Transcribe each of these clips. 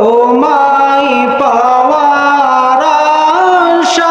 তোমায় পাওয়ার আশায়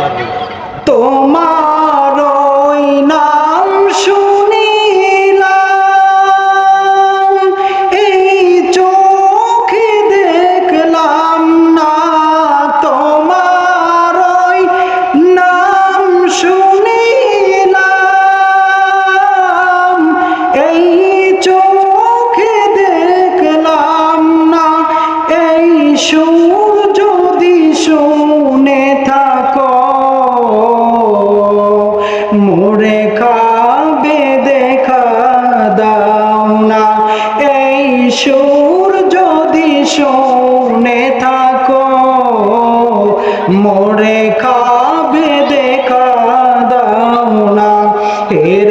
এই সুর যদি শুনে থাকো, মোরে খাবে দেখা দাও না। এই সুর যদি শুনে থাকো, মোরে খাবে দেখা দাও না। এর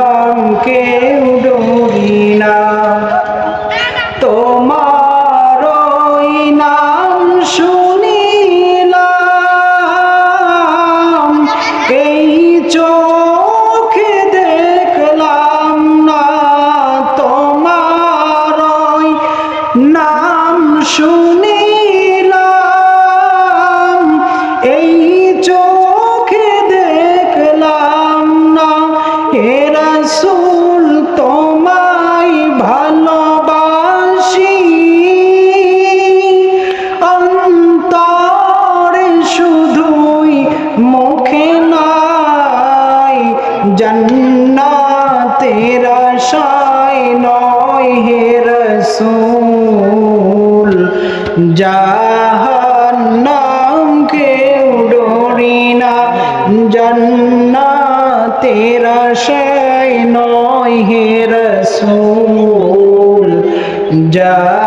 শুনিলাম, এই চোখে দেখলাম না। হে রাসূল, তোমায় ভালোবাসি। অন্তরে শুধুই মুখে নাই, জন্নাতের আশায় নয় হে রসুল। জাহান্নাম কেউ ডরি না। জন্নাতের আশায় নয় হে রসুল। যা